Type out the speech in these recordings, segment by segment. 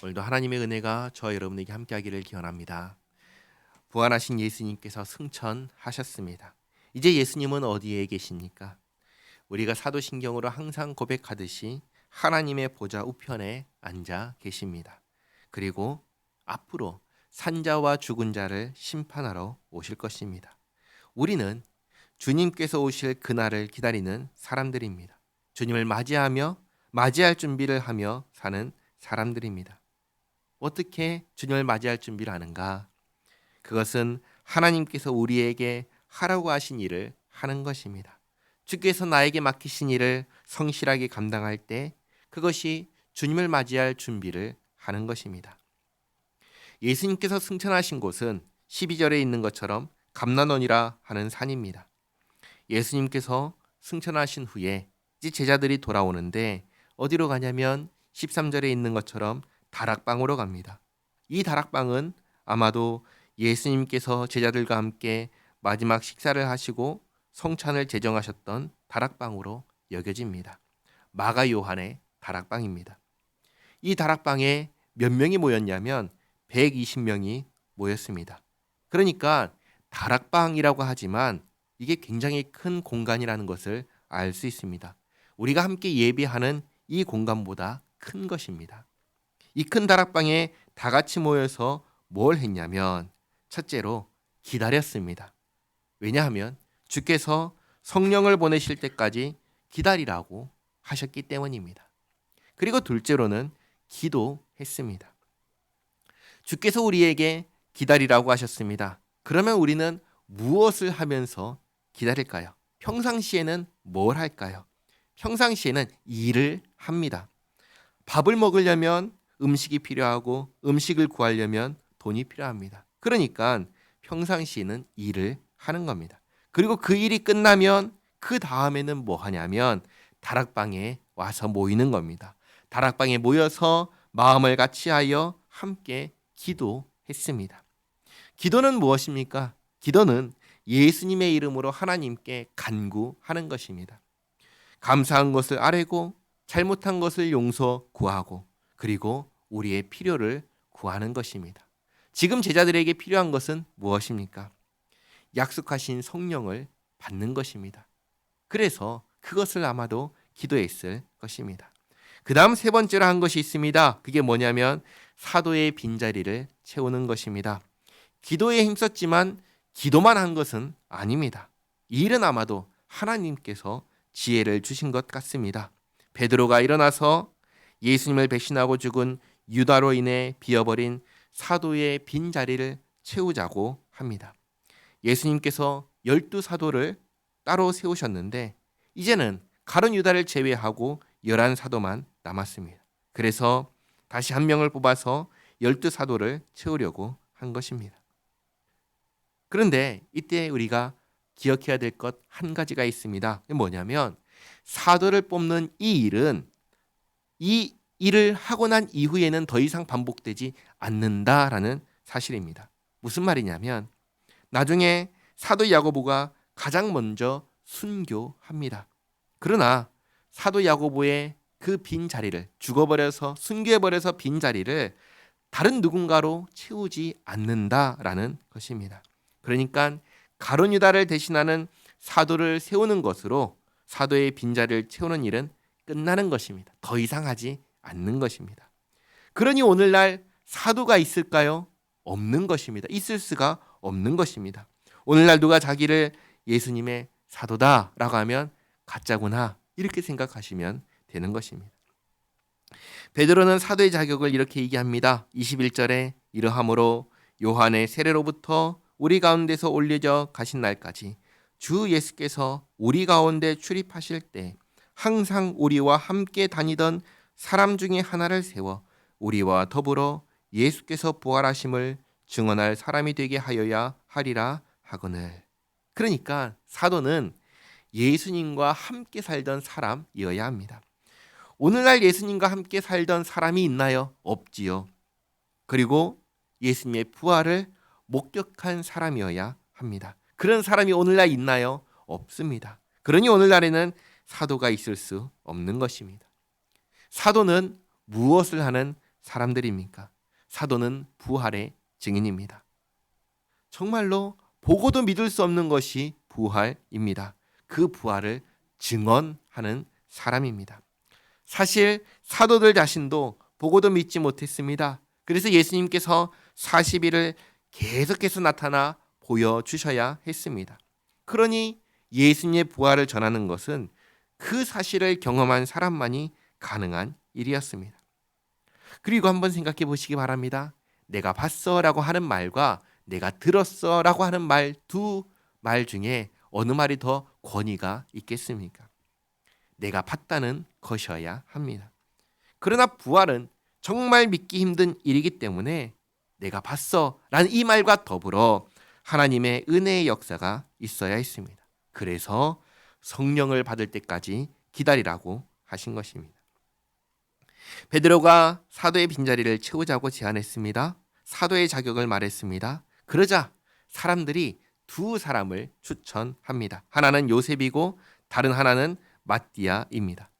오늘도 하나님의 은혜가 저와 여러분에게 함께하기를 기원합니다. 부활하신 예수님께서 승천하셨습니다. 이제 예수님은 어디에 계십니까? 우리가 사도신경으로 항상 고백하듯이 하나님의 보좌 우편에 앉아 계십니다. 그리고 앞으로 산자와 죽은 자를 심판하러 오실 것입니다. 우리는 주님께서 오실 그날을 기다리는 사람들입니다. 주님을 맞이하며 맞이할 준비를 하며 사는 사람들입니다. 어떻게 주님을 맞이할 준비를 하는가? 그것은 하나님께서 우리에게 하라고 하신 일을 하는 것입니다. 주께서 나에게 맡기신 일을 성실하게 감당할 때 그것이 주님을 맞이할 준비를 하는 것입니다. 예수님께서 승천하신 곳은 12절에 있는 것처럼 감난원이라 하는 산입니다. 예수님께서 승천하신 후에 제자들이 돌아오는데 어디로 가냐면 13절에 있는 것처럼 다락방으로 갑니다. 이 다락방은 아마도 예수님께서 제자들과 함께 마지막 식사를 하시고 성찬을 제정하셨던 다락방으로 여겨집니다. 마가 요한의 다락방입니다. 이 다락방에 몇 명이 모였냐면 120명이 모였습니다. 그러니까 다락방이라고 하지만 이게 굉장히 큰 공간이라는 것을 알 수 있습니다. 우리가 함께 예배하는 이 공간보다 큰 것입니다. 이 큰 다락방에 다 같이 모여서 뭘 했냐면 첫째로 기다렸습니다. 왜냐하면 주께서 성령을 보내실 때까지 기다리라고 하셨기 때문입니다. 그리고 둘째로는 기도했습니다. 주께서 우리에게 기다리라고 하셨습니다. 그러면 우리는 무엇을 하면서 기다릴까요? 평상시에는 뭘 할까요? 평상시에는 일을 합니다. 밥을 먹으려면 음식이 필요하고 음식을 구하려면 돈이 필요합니다. 그러니까 평상시에는 일을 하는 겁니다. 그리고 그 일이 끝나면 그 다음에는 뭐 하냐면 다락방에 와서 모이는 겁니다. 다락방에 모여서 마음을 같이 하여 함께 기도했습니다. 기도는 무엇입니까? 기도는 예수님의 이름으로 하나님께 간구하는 것입니다. 감사한 것을 아뢰고 잘못한 것을 용서 구하고 그리고 우리의 필요를 구하는 것입니다. 지금 제자들에게 필요한 것은 무엇입니까? 약속하신 성령을 받는 것입니다. 그래서 그것을 아마도 기도했을 것입니다. 그 다음 세 번째로 한 것이 있습니다. 그게 뭐냐면 사도의 빈자리를 채우는 것입니다. 기도에 힘썼지만 기도만 한 것은 아닙니다. 이 일은 아마도 하나님께서 지혜를 주신 것 같습니다. 베드로가 일어나서 예수님을 배신하고 죽은 유다로 인해 비어버린 사도의 빈 자리를 채우자고 합니다. 예수님께서 열두 사도를 따로 세우셨는데 이제는 가론 유다를 제외하고 열한 사도만 남았습니다. 그래서 다시 한 명을 뽑아서 열두 사도를 채우려고 한 것입니다. 그런데 이때 우리가 기억해야 될 것 한 가지가 있습니다. 뭐냐면 사도를 뽑는 이 일은 이 일을 하고 난 이후에는 더 이상 반복되지 않는다라는 사실입니다. 무슨 말이냐면 나중에 사도 야고보가 가장 먼저 순교합니다. 그러나 사도 야고보의 그 빈 자리를 죽어버려서 순교해버려서 빈 자리를 다른 누군가로 채우지 않는다라는 것입니다. 그러니까 가론 유다를 대신하는 사도를 세우는 것으로 사도의 빈자리를 채우는 일은 끝나는 것입니다. 더 이상 하지 않는 것입니다. 그러니 오늘날 사도가 있을까요? 없는 것입니다. 있을 수가 없는 것입니다. 오늘날 누가 자기를 예수님의 사도다라고 하면 가짜구나 이렇게 생각하시면 되는 것입니다. 베드로는 사도의 자격을 이렇게 얘기합니다. 21절에 이러함으로 요한의 세례로부터 우리 가운데서 올려져 가신 날까지 주 예수께서 우리 가운데 출입하실 때 항상 우리와 함께 다니던 사람 중에 하나를 세워 우리와 더불어 예수께서 부활하심을 증언할 사람이 되게 하여야 하리라 하거늘. 그러니까 사도는 예수님과 함께 살던 사람이어야 합니다. 오늘날 예수님과 함께 살던 사람이 있나요? 없지요. 그리고 예수님의 부활을 목격한 사람이어야 합니다. 그런 사람이 오늘날 있나요? 없습니다. 그러니 오늘날에는 사도가 있을 수 없는 것입니다. 사도는 무엇을 하는 사람들입니까? 사도는 부활의 증인입니다. 정말로 보고도 믿을 수 없는 것이 부활입니다. 그 부활을 증언하는 사람입니다. 사실 사도들 자신도 보고도 믿지 못했습니다. 그래서 예수님께서 40일을 계속해서 나타나 보여주셔야 했습니다. 그러니 예수님의 부활을 전하는 것은 그 사실을 경험한 사람만이 가능한 일이었습니다. 그리고 한번 생각해 보시기 바랍니다. 내가 봤어라고 하는 말과 내가 들었어라고 하는 말두말 중에 어느 말이 더 권위가 있겠습니까? 내가 봤다는 것이어야 합니다. 그러나 부활은 정말 믿기 힘든 일이기 때문에 내가 봤어 라는 이 말과 더불어 하나님의 은혜의 역사가 있어야 했습니다. 그래서 성령을 받을 때까지 기다리라고 하신 것입니다. 베드로가 사도의 빈자리를 채우자고 제안했습니다. 사도의 자격을 말했습니다. 그러자 사람들이 두 사람을 추천합니다. 하나는 요셉이고 다른 하나는 마띠아입니다.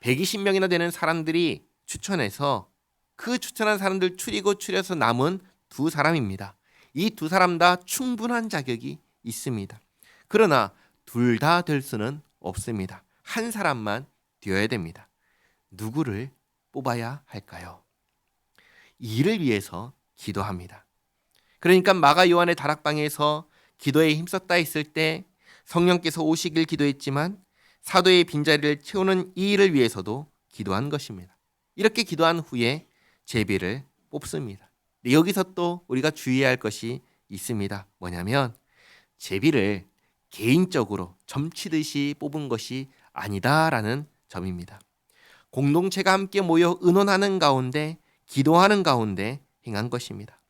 120명이나 되는 사람들이 추천해서 그 추천한 사람들 추리고 추려서 남은 두 사람입니다. 이 두 사람 다 충분한 자격이 있습니다. 그러나 둘다될 수는 없습니다. 한 사람만 되어야 됩니다. 누구를 뽑아야 할까요? 이를 위해서 기도합니다. 그러니까 마가 요한의 다락방에서 기도에 힘썼다 했을 때 성령께서 오시길 기도했지만 사도의 빈자리를 채우는 이 일을 위해서도 기도한 것입니다. 이렇게 기도한 후에 제비를 뽑습니다. 여기서 또 우리가 주의해야 할 것이 있습니다. 뭐냐면 제비를 개인적으로 점치듯이 뽑은 것이 아니다라는 점입니다. 공동체가 함께 모여 의논하는 가운데 기도하는 가운데 행한 것입니다.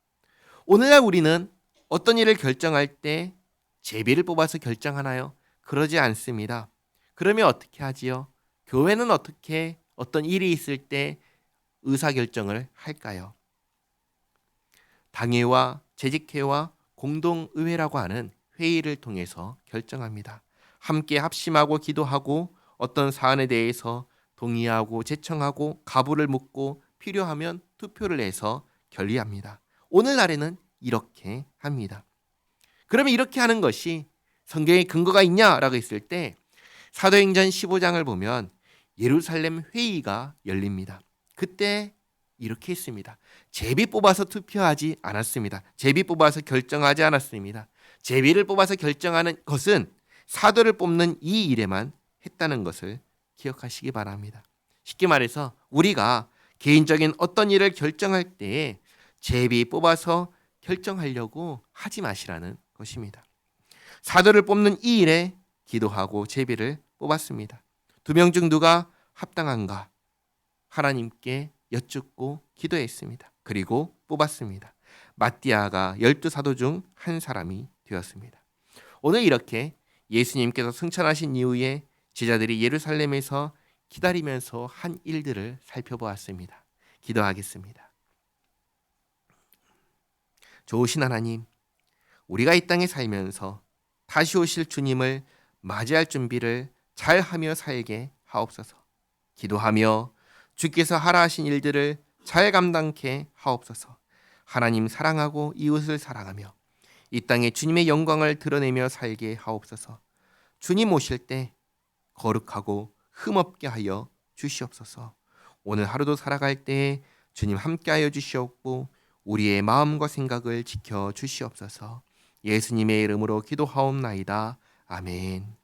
오늘날 우리는 어떤 일을 결정할 때 제비를 뽑아서 결정하나요? 그러지 않습니다. 그러면 어떻게 하지요? 교회는 어떻게 어떤 일이 있을 때 의사 결정을 할까요? 당회와 재직회와 공동의회라고 하는 회의를 통해서 결정합니다. 함께 합심하고 기도하고 어떤 사안에 대해서 동의하고 제청하고 가부를 묻고 필요하면 투표를 해서 결의합니다. 오늘날에는 이렇게 합니다. 그러면 이렇게 하는 것이 성경에 근거가 있냐라고 했을 때 사도행전 15장을 보면 예루살렘 회의가 열립니다. 그때 이렇게 했습니다. 제비 뽑아서 투표하지 않았습니다. 제비 뽑아서 결정하지 않았습니다. 제비를 뽑아서 결정하는 것은 사도를 뽑는 이 일에만 했다는 것을 기억하시기 바랍니다. 쉽게 말해서 우리가 개인적인 어떤 일을 결정할 때에 제비 뽑아서 결정하려고 하지 마시라는 것입니다. 사도를 뽑는 이 일에 기도하고 제비를 뽑았습니다. 두 명 중 누가 합당한가 하나님께 여쭙고 기도했습니다. 그리고 뽑았습니다. 마띠아가 열두 사도 중 한 사람이 되었습니다. 오늘 이렇게 예수님께서 승천하신 이후에 제자들이 예루살렘에서 기다리면서 한 일들을 살펴보았습니다. 기도하겠습니다. 좋으신 하나님, 우리가 이 땅에 살면서 다시 오실 주님을 맞이할 준비를 잘 하며 살게 하옵소서. 기도하며 주께서 하라 하신 일들을 잘 감당케 하옵소서. 하나님 사랑하고 이웃을 사랑하며 이 땅에 주님의 영광을 드러내며 살게 하옵소서. 주님 오실 때 거룩하고 흠없게 하여 주시옵소서. 오늘 하루도 살아갈 때에 주님 함께하여 주시옵고 우리의 마음과 생각을 지켜 주시옵소서. 예수님의 이름으로 기도하옵나이다. 아멘.